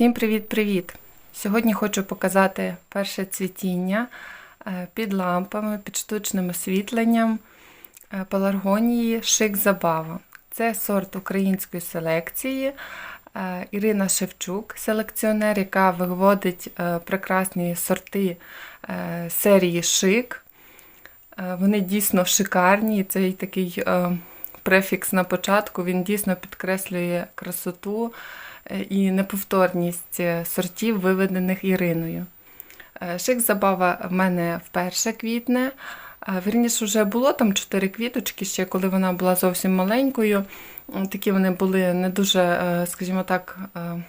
Всім привіт-привіт! Сьогодні хочу показати перше цвітіння е, під лампами, під штучним освітленням е, пеларгонії Шик Забава. Це сорт української селекції. Е, Ірина Шевчук, селекціонер, яка виводить прекрасні сорти серії Шик. Вони дійсно шикарні. Цей такий префікс на початку він дійсно підкреслює красоту і неповторність е, сортів, виведених Іриною. Е, Шик забава в мене вперше квітне. Е, Вірніше, вже було там чотири квіточки, ще коли вона була зовсім маленькою. Такі вони були не дуже, е, скажімо так, е,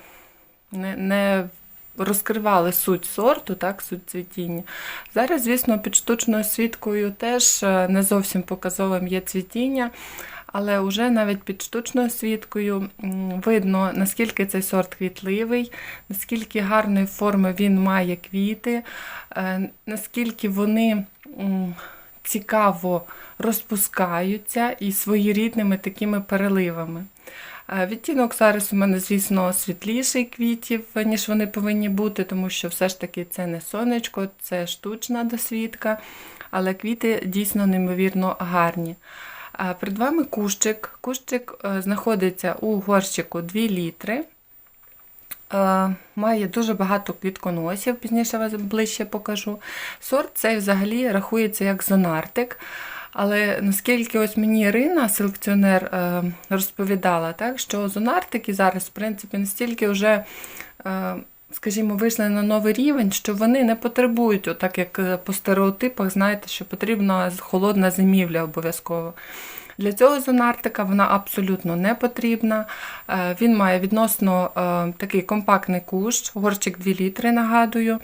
не, не розкривали суть сорту, так, суть цвітіння. Зараз, звісно, під штучною світкою теж е, не зовсім показовим є цвітіння, але вже навіть під штучною світкою видно, наскільки цей сорт квітливий, наскільки гарної форми він має квіти, е, наскільки вони цікаво розпускаються і своєрідними такими переливами. Е, Відтінок зараз у мене, звісно, світліший квітів, ніж вони повинні бути, тому що все ж таки це не сонечко, це штучна досвідка, але квіти дійсно неймовірно гарні. Е, Перед вами кущик. Кущик е, знаходиться у горщику 2 літри. Е, Має дуже багато квітконосів, пізніше вас ближче покажу. Сорт цей взагалі рахується як зонартик. Але наскільки ось мені Ірина, селекціонер, е, розповідала, так, що зонартики зараз, в принципі, настільки вже, скажімо, вийшли на новий рівень, що вони не потребують, отак як е, по стереотипах, знаєте, що потрібна холодна зимівля обов'язково. Для цього зонартика вона абсолютно не потрібна. Е, Він має відносно е, такий компактний кущ, горчик 2 літри, нагадую.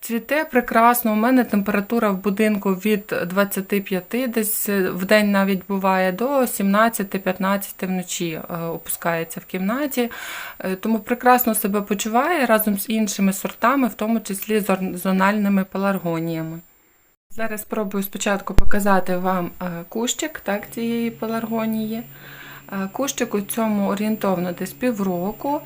Цвіте прекрасно. У мене температура в будинку від 25, десь е, в день навіть буває, до 17-15 вночі е, опускається в кімнаті. Е, Тому прекрасно себе почуває разом з іншими сортами, в тому числі зор- зональними пеларгоніями. Зараз спробую спочатку показати вам кущик так, цієї пеларгонії. Е, Кущик у цьому орієнтовно десь півроку.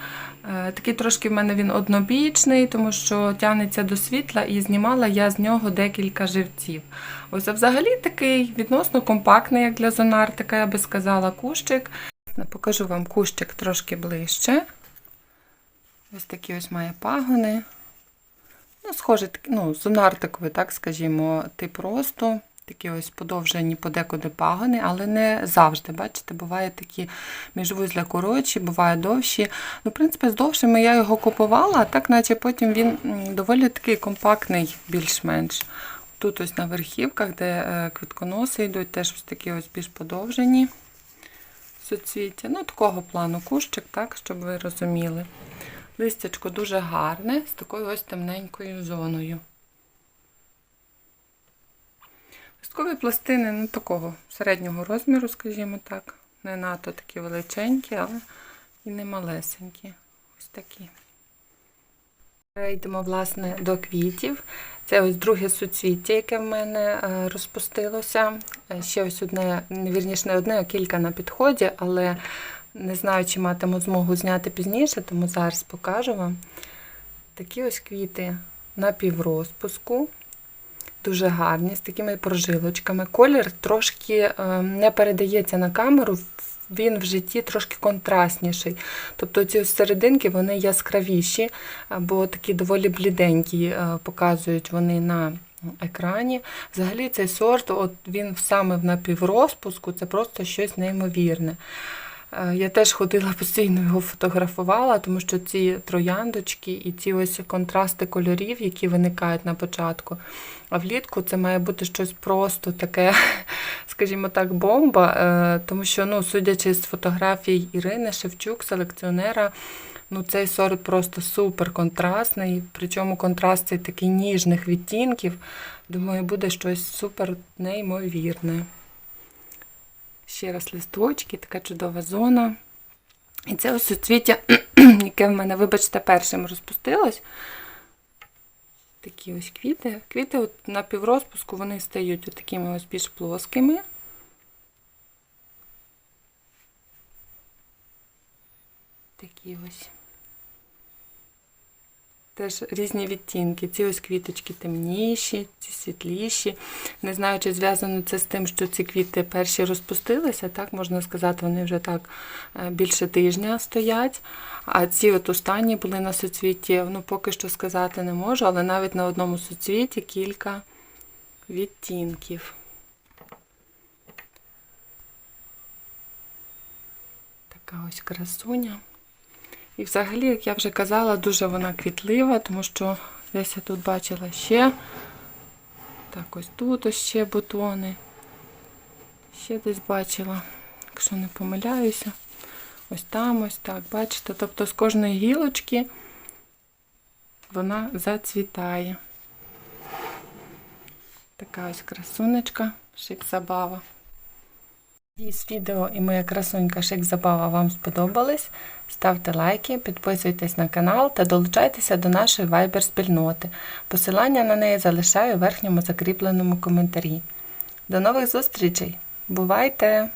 Е, Такий трошки в мене він однобічний, тому що тягнеться до світла і знімала я з нього декілька живців. Ось а взагалі такий відносно компактний, як для зонартика, я би сказала, кущик. Покажу вам кущик трошки ближче. Ось такі ось має пагони. Ну, схоже, ну, зонартиковий, так скажімо, тип росту. Такі ось подовжені подекуди пагони, але не завжди. Бачите, бувають такі міжвузля коротші, буває довші. Ну, в принципі, з довшими я його купувала, так, наче потім він доволі такий компактний, більш-менш. Тут ось на верхівках, де е, квітконоси йдуть, теж ось такі ось більш подовжені суцвіття. Ну, такого плану кущик, так, щоб ви розуміли. Листячко дуже гарне, з такою ось темненькою зоною. Листкові пластини ну, такого середнього розміру, скажімо так. Не надто такі величенькі, але і не малесенькі. Ось такі. Перейдемо, власне, до квітів. Це ось друге суцвіття, яке в мене е, розпустилося. Е, Ще ось одне, вірніше, не одне, а кілька на підході, але не знаю, чи матиму змогу зняти пізніше, тому зараз покажу вам. Такі ось квіти на піврозпуску. Дуже гарні, з такими прожилочками. Колір трошки е, не передається на камеру, він в житті трошки контрастніший. Тобто ці серединки вони яскравіші, або такі доволі бліденькі е, показують вони на екрані. Взагалі цей сорт, от він саме в напіврозпуску, це просто щось неймовірне. Е, Я теж ходила постійно його фотографувала, тому що ці трояндочки і ці ось контрасти кольорів, які виникають на початку. А влітку це має бути щось просто таке, скажімо так, бомба. е, Тому що, ну, судячи з фотографій Ірини Шевчук, селекціонера, ну, цей сорт просто супер контрастний. Причому контраст цей такий ніжних відтінків. Думаю, буде щось супер неймовірне. Ще раз листочки, така чудова зона. І це ось суцвіття, яке в мене, вибачте, першим розпустилось. Такі ось квіти. Квіти от на піврозпуску вони стають от такими ось більш плоскими. Такі ось. Теж різні відтінки. Ці ось квіточки темніші, ці світліші. Не знаю, чи зв'язано це з тим, що ці квіти перші розпустилися, так можна сказати, вони вже так е, більше тижня стоять. А ці от останні були на суцвітті, ну поки що сказати не можу, але навіть на одному суцвіті кілька відтінків. Така ось красуня. І взагалі, як я вже казала, дуже вона квітлива, тому що десь я тут бачила ще. Так, ось тут ось ще бутони. Ще десь бачила, якщо не помиляюся. Ось там, ось так, бачите? Тобто з кожної гілочки вона зацвітає. Така ось красунечка, шик забава. Якщо відео і моя красунька Шик Забава вам сподобались, ставте лайки, підписуйтесь на канал та долучайтеся до нашої Viber спільноти. Посилання на неї залишаю в верхньому закріпленому коментарі. До нових зустрічей! Бувайте!